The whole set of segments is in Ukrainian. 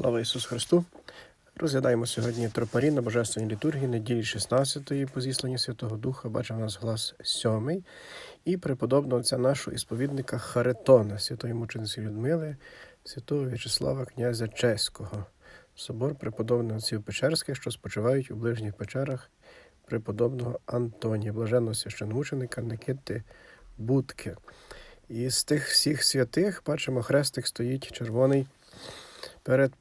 Слава Ісусу Христу! Розглядаємо сьогодні тропарі на Божественній літургії неділі 16-ї по зісланні Святого Духа. Бачимо у нас глас 7 і преподобного отця нашого ісповідника Харитона, святої мучениці Людмили, святого В'ячеслава князя Чеського, собор преподобних отців Печерських, що спочивають у ближніх печерах преподобного Антонія, блаженного священомученика Никити Будки. І з тих всіх святих бачимо, хрестик стоїть червоний перед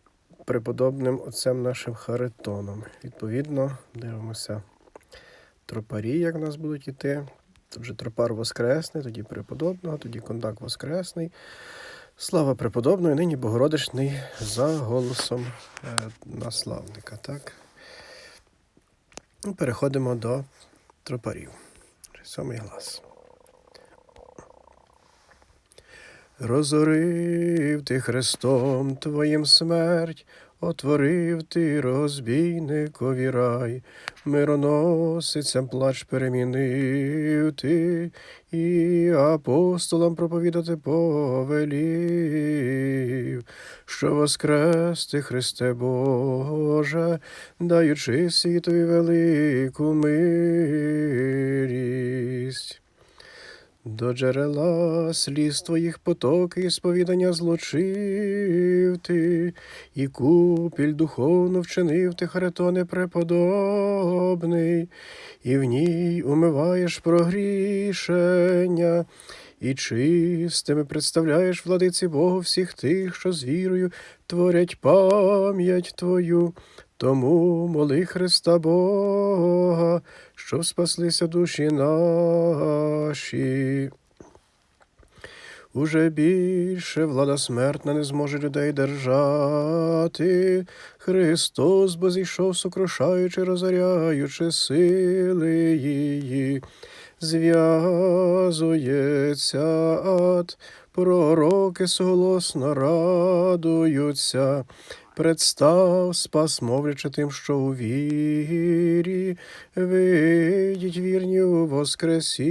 преподобним отцем нашим Харитоном. Відповідно, дивимося тропарі, як в нас будуть іти. Тут же тропар Воскресний, тоді преподобного, тоді кондак Воскресний. Слава преподобної, нині Богородичний за голосом е, наславника. Так? Ну, Переходимо до тропарів. Сьомий глас. Розорив ти Христом Твоїм смерть, отворив ти розбійникові рай, мироносицям плач перемінив ти, і апостолам проповідати повелів, що воскрес ти, Христе Боже, даючи світові велику милість. До джерела сліз твоїх потоки сповідання злочив ти, і купіль духовну вчинив ти, Харитоне преподобний, і в ній умиваєш прогрішення, і чистими представляєш владиці Богу всіх тих, що з вірою творять пам'ять Твою. Тому моли Христа Бога, щоб спаслися душі наші. Уже більше влада смертна не зможе людей держати. Христос бо зійшов, сокрушаючи, розоряючи сили її. Зв'язується ад, пророки соголосно радуються. Представ, спас, мовлячи тим, що у вірі, вийдіть вірні у Воскресіння.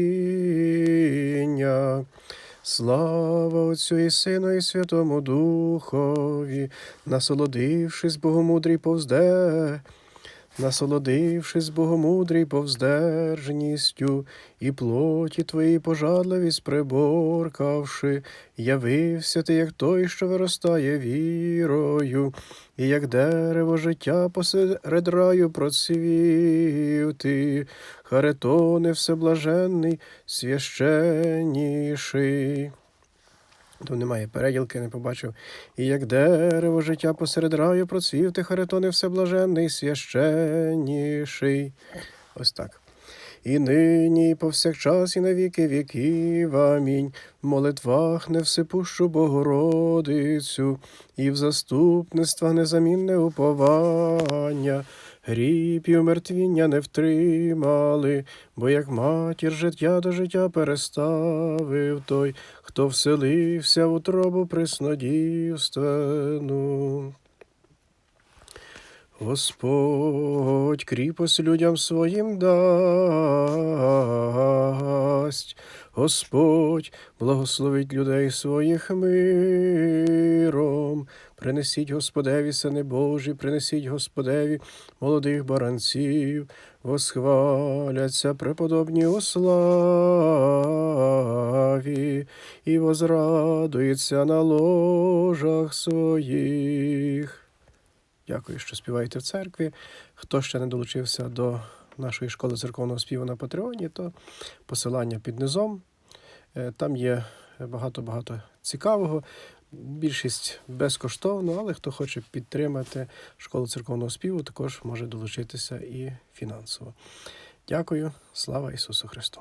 Слава Отцю і Сину, і Святому Духові, насолодившись Богомудрій повзде, насолодившись Богомудрій повздержністю, і плоті твої пожадливість приборкавши, явився ти, як той, що виростає вірою, і як дерево життя посеред раю процвів ти, Харитоне всеблаженний, священніший. То немає переділки, не побачив. І як дерево життя посеред раю процвів ти, Харитоне всеблаженний, священніший. Ось так. І нині, і повсякчас, і на віки віків. Амінь. В молитвах не всепущу Богородицю, і в заступництвах незамінне уповання. Гріб і умертвіння не втримали, бо як матір життя до життя переставив той, хто вселився в утробу приснодівственну. Господь кріпость людям своїм дасть, Господь благословить людей своїх миром. Принесіть Господеві, сини Божі, принесіть Господеві молодих баранців, восхваляться преподобні у славі і возрадуються на ложах своїх. Дякую, що співаєте в церкві. Хто ще не долучився до нашої школи церковного співу на Патреоні, то посилання під низом. Е, Там є багато-багато цікавого. Більшість безкоштовно, але хто хоче підтримати школу церковного співу, також може долучитися і фінансово. Дякую, слава Ісусу Христу!